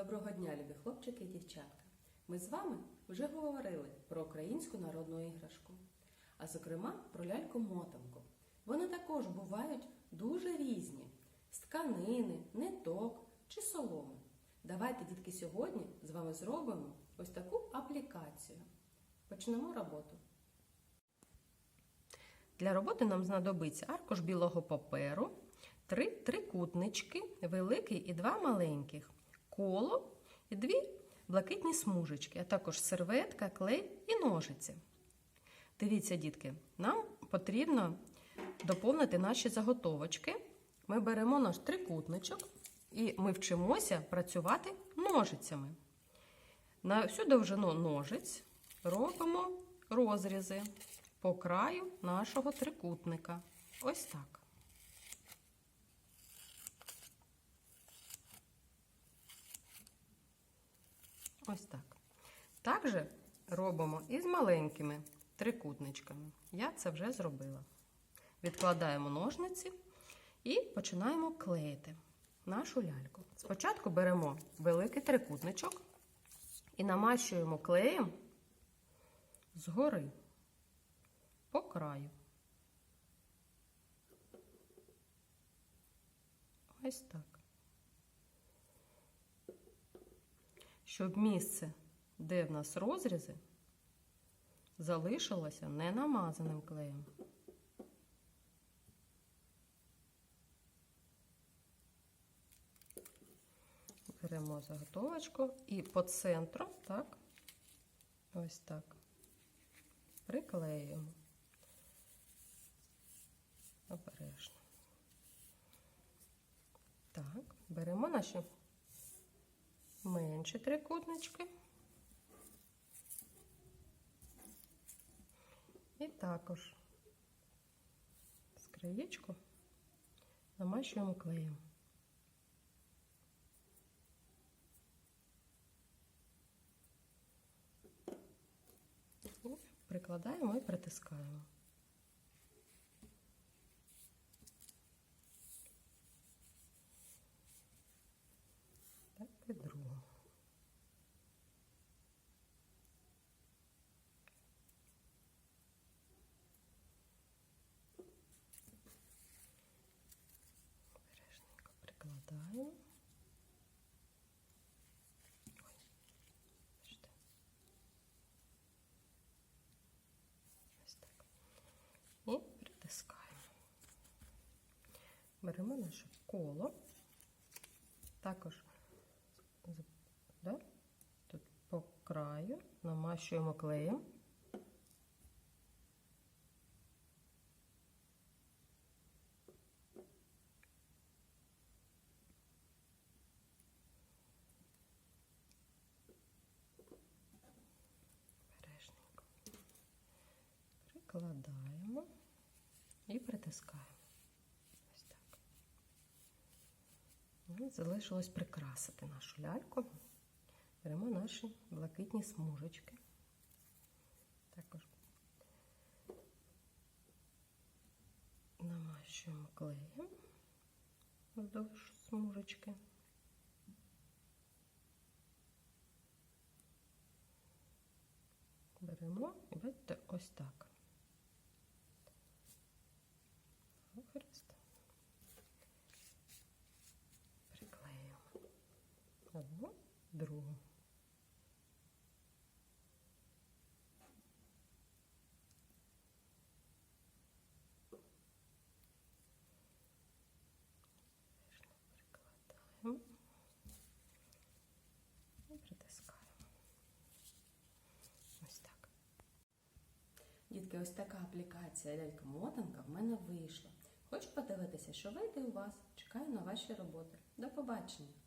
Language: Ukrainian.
Доброго дня, любі хлопчики і дівчатка. Ми з вами вже говорили про українську народну іграшку, а зокрема про ляльку-мотанку. Вони також бувають дуже різні з тканини, ниток чи соломи. Давайте, дітки, сьогодні з вами зробимо ось таку аплікацію. Почнемо роботу. Для роботи нам знадобиться аркуш білого паперу, три трикутнички, великий і два маленьких, коло і дві блакитні смужечки, а також серветка, клей і ножиці. Дивіться, дітки, нам потрібно доповнити наші заготовочки. Ми беремо наш трикутничок і ми вчимося працювати ножицями. На всю довжину ножиць робимо розрізи по краю нашого трикутника. Ось так. Ось так. Так же робимо і з маленькими трикутничками. Я це вже зробила. Відкладаємо ножниці і починаємо клеїти нашу ляльку. Спочатку беремо великий трикутничок і намащуємо клеєм згори по краю. Ось так. Щоб місце, де в нас розрізи, залишилося не намазаним клеєм. Беремо заготовочку і по центру, так, ось так, приклеюємо. Обережно. Так, беремо наші менші трикутнички. І також з намащуємо клеєм. Прикладаємо і притискаємо. Так і другу. Обережненько прикладаємо. Ой, бачите. Ось так. І притискаємо. Беремо наше коло. Також да, тут по краю намащуємо клеєм. Бережненько. Прикладаємо і притискаємо. Ось так. Ну, Залишилось прикрасити нашу ляльку. Беремо наші блакитні смужечки. Також намащуємо клеєм вздовж смужечки. Беремо і бачите, ось так. Хрест. Приклеюємо одну, другу. І притискаємо. Ось так. Дітки, ось така аплікація лялька-мотанка в мене вийшла. Хочу подивитися, що вийде у вас. Чекаю на ваші роботи. До побачення!